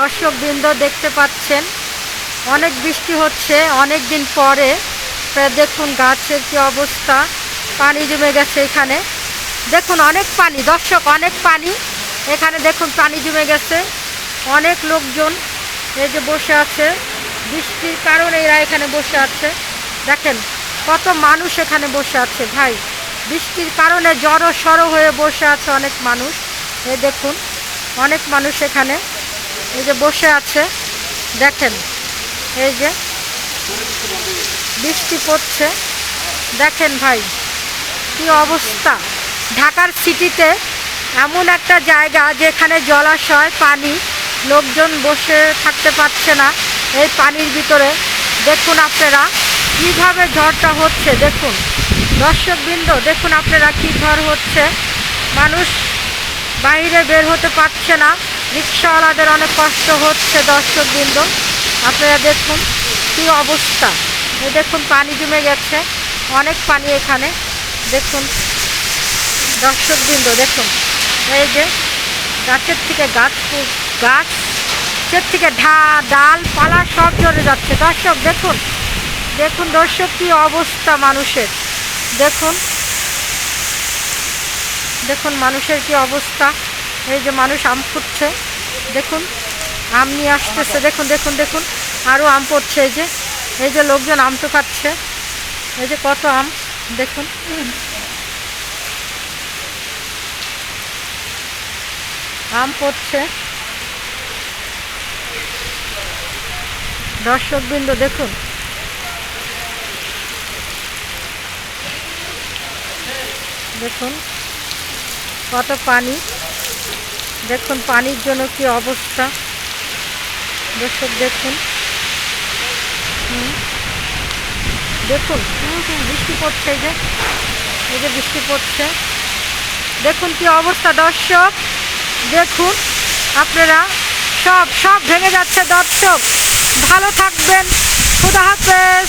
দর্শক বৃন্দ দেখতে পাচ্ছেন। অনেক বৃষ্টি হচ্ছে, অনেক দিন পরে। দেখুন গাছের কি অবস্থা, পানি জমে গেছে এখানে। দেখুন অনেক পানি, দর্শক অনেক পানি। এখানে দেখুন পানি জমে গেছে, অনেক লোকজন এই যে বসে আছে। বৃষ্টির কারণে এরা এখানে বসে আছে। দেখেন কত মানুষ এখানে বসে আছে ভাই। বৃষ্টির কারণে জড়ো সড়ো হয়ে বসে আছে অনেক মানুষ। এ দেখুন অনেক মানুষ এখানে। এই যে বসে আছে, দেখেন, এই যে বৃষ্টি পড়ছে, দেখেন ভাই, কি অবস্থা। ঢাকার সিটিতে এমন একটা জায়গা যেখানে জলাশয়, পানি, লোকজন বসে থাকতে পারছে না এই পানির ভিতরে। দেখুন আপনারা কীভাবে ঝড়টা হচ্ছে, দেখুন। দর্শকবৃন্দ, দেখুন আপনারা কি ঝড় হচ্ছে। মানুষ বাইরে বের হতে পারছে না। রিক্সাওয়ালাদের অনেক কষ্ট হচ্ছে দর্শক দর্শকবৃন্দ। আপনারা দেখুন কি অবস্থা। এই দেখুন পানি জমে গেছে, অনেক পানি এখানে। দেখুন দর্শকবৃন্দ, দেখুন। এই যে গাছের থেকে গাছ পু- গাছের থেকে ঢা, ডাল, পালা সব ঝরে যাচ্ছে। দর্শক, দেখুন দেখুন দর্শক কি অবস্থা মানুষের। দেখুন দেখুন মানুষের কি অবস্থা। এই যে মানুষ আম ফুটছে, দেখুন, আম নিয়ে আসতেছে, দেখুন দেখুন দেখুন আরও আম পড়ছে এই যে এই যে লোকজন আম তো খাচ্ছে, এই যে কত আম, দেখুন। আম পড়ছে। দর্শকবৃন্দ, দেখুন। দেখুন, কত পানি। দেখুন পানির জন্য কি অবস্থা। দর্শক দেখুন। দেখুন বৃষ্টি পড়ছে এই যে। এই যে বৃষ্টি পড়ছে। দেখুন কি অবস্থা দর্শক। দেখুন, আপনারা সব সব ভেঙে যাচ্ছে দর্শক। ভালো থাকবেন। খুদা হাফেজ।